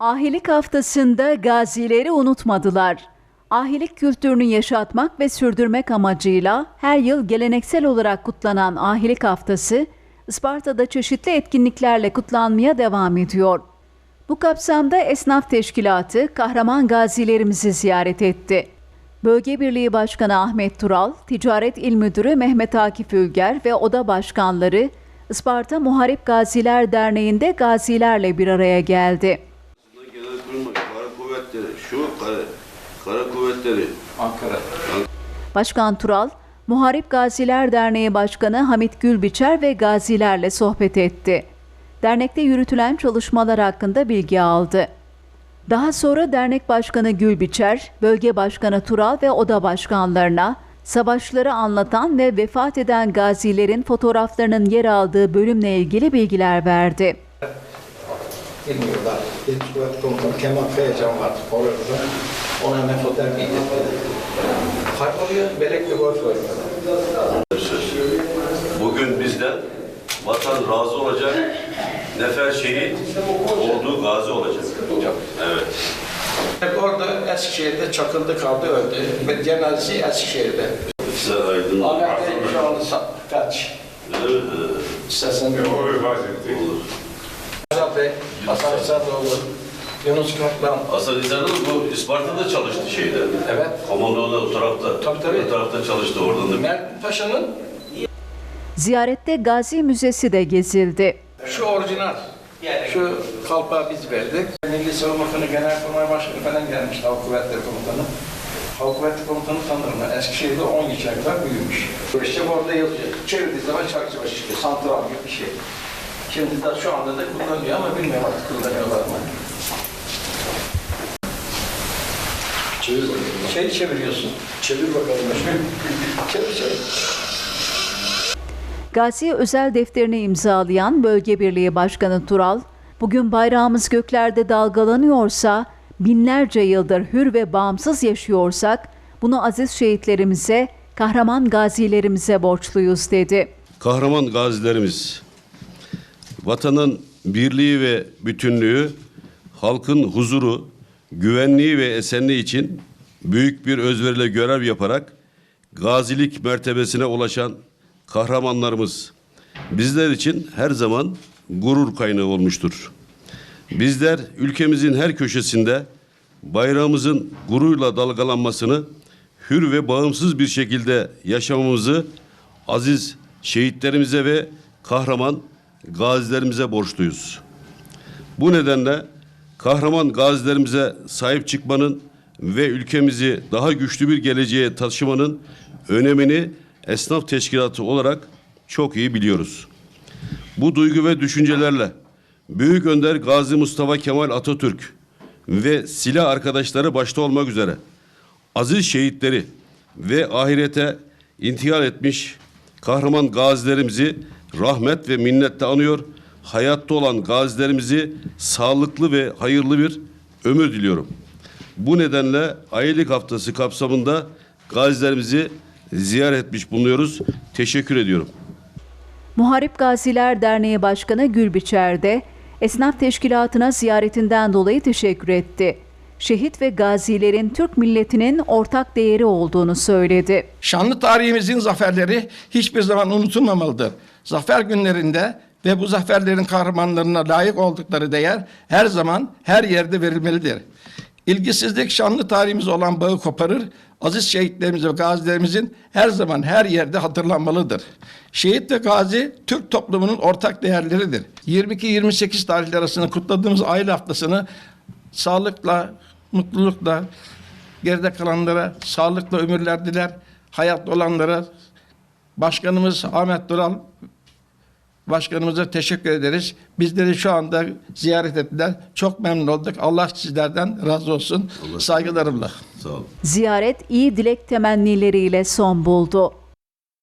Ahilik haftasında gazileri unutmadılar. Ahilik kültürünü yaşatmak ve sürdürmek amacıyla her yıl geleneksel olarak kutlanan Ahilik haftası Isparta'da çeşitli etkinliklerle kutlanmaya devam ediyor. Bu kapsamda Esnaf Teşkilatı kahraman gazilerimizi ziyaret etti. Bölge Birliği Başkanı Ahmet Tural, Ticaret İl Müdürü Mehmet Akif Ülger ve oda başkanları Isparta Muharip Gaziler Derneği'nde gazilerle bir araya geldi. Şu Kara, Kara Kuvvetleri, Ankara. Başkan Tural, Muharip Gaziler Derneği Başkanı Hamit Gülbiçer ve gazilerle sohbet etti. Dernekte yürütülen çalışmalar hakkında bilgi aldı. Daha sonra dernek başkanı Gülbiçer, bölge başkanı Tural ve oda başkanlarına savaşları anlatan ve vefat eden gazilerin fotoğraflarının yer aldığı bölümle ilgili bilgiler verdi. Bilmiyorlar. Yetmiş Kuvvet Komutanı Kemal Kayacan vardı orada. Ona hemen fotoğraf giydirdi. Kayboluyor, belekli golf oynuyorlar. bugün bizden vatan razı olacak, nefer şehit olduğu gazi olacak. Evet. Hep orada Eskişehir'de çakıldı kaldı öldü. Ve cenazesi Eskişehir'de. Size aydın. Ahmet Bey şu anda kaç? Evet, İstersen olur. Hasan Bey, Hasan İsadoğlu, Yunus Kaplan. Hasan İzarlı bu Isparta'da çalıştı şeyde. Evet. Komandoda o tarafta. Tabii, tabii. O tarafta çalıştı oradan da. Mert Paşa'nın Ziyarette Gazi Müzesi de gezildi. Şu orijinal. Şu kalpağı biz verdik. Milli Savunma Bakanı Genelkurmay Başkanı falan gelmişti Hava Kuvvetleri Komutanı. Hava Kuvvetleri Komutanı tanırım ben. Eskişehir'de 10 geçen kadar büyümüş. İşte orada yazıyor. Çevirdiği zaman çarkçıbaşı çıkıyor. Santral gibi bir şey. Şimdi de şu anda da kullanılıyor ama bilmiyorum artık kullanıyorlar mı. Çevir bakalım. Şey çeviriyorsun. Çevir bakalım. Çevir çevir. Gazi özel defterini imzalayan Bölge Birliği Başkanı Tural, bugün bayrağımız göklerde dalgalanıyorsa, binlerce yıldır hür ve bağımsız yaşıyorsak, bunu aziz şehitlerimize, kahraman gazilerimize borçluyuz dedi. Kahraman gazilerimiz, vatanın birliği ve bütünlüğü, halkın huzuru, güvenliği ve esenliği için büyük bir özveriyle görev yaparak gazilik mertebesine ulaşan kahramanlarımız bizler için her zaman gurur kaynağı olmuştur. Bizler ülkemizin her köşesinde bayrağımızın gururla dalgalanmasını hür ve bağımsız bir şekilde yaşamamızı aziz şehitlerimize ve kahraman gazilerimize borçluyuz. Bu nedenle kahraman gazilerimize sahip çıkmanın ve ülkemizi daha güçlü bir geleceğe taşımanın önemini esnaf teşkilatı olarak çok iyi biliyoruz. Bu duygu ve düşüncelerle Büyük Önder Gazi Mustafa Kemal Atatürk ve silah arkadaşları başta olmak üzere aziz şehitleri ve ahirete intihal etmiş kahraman gazilerimizi rahmet ve minnetle anıyor. Hayatta olan gazilerimizi sağlıklı ve hayırlı bir ömür diliyorum. Bu nedenle Aylık Haftası kapsamında gazilerimizi ziyaret etmiş bulunuyoruz. Teşekkür ediyorum. Muharip Gaziler Derneği Başkanı Gülbiçer de esnaf teşkilatına ziyaretinden dolayı teşekkür etti. Şehit ve gazilerin Türk milletinin ortak değeri olduğunu söyledi. Şanlı tarihimizin zaferleri hiçbir zaman unutulmamalıdır. Zafer günlerinde ve bu zaferlerin kahramanlarına layık oldukları değer her zaman her yerde verilmelidir. İlgisizlik şanlı tarihimiz olan bağı koparır, aziz şehitlerimiz ve gazilerimizin her zaman her yerde hatırlanmalıdır. Şehit ve gazi Türk toplumunun ortak değerleridir. 22-28 tarihleri arasında kutladığımız aile haftasını sağlıkla, mutlulukla, geride kalanlara sağlıklı ömürler diler. Hayatta olanlara Başkanımız Ahmet Dural Başkanımıza teşekkür ederiz. Bizleri şu anda ziyaret ettiler. Çok memnun olduk. Allah sizlerden razı olsun. Saygılarımla. Sağ olun. Ziyaret iyi dilek temennileriyle son buldu.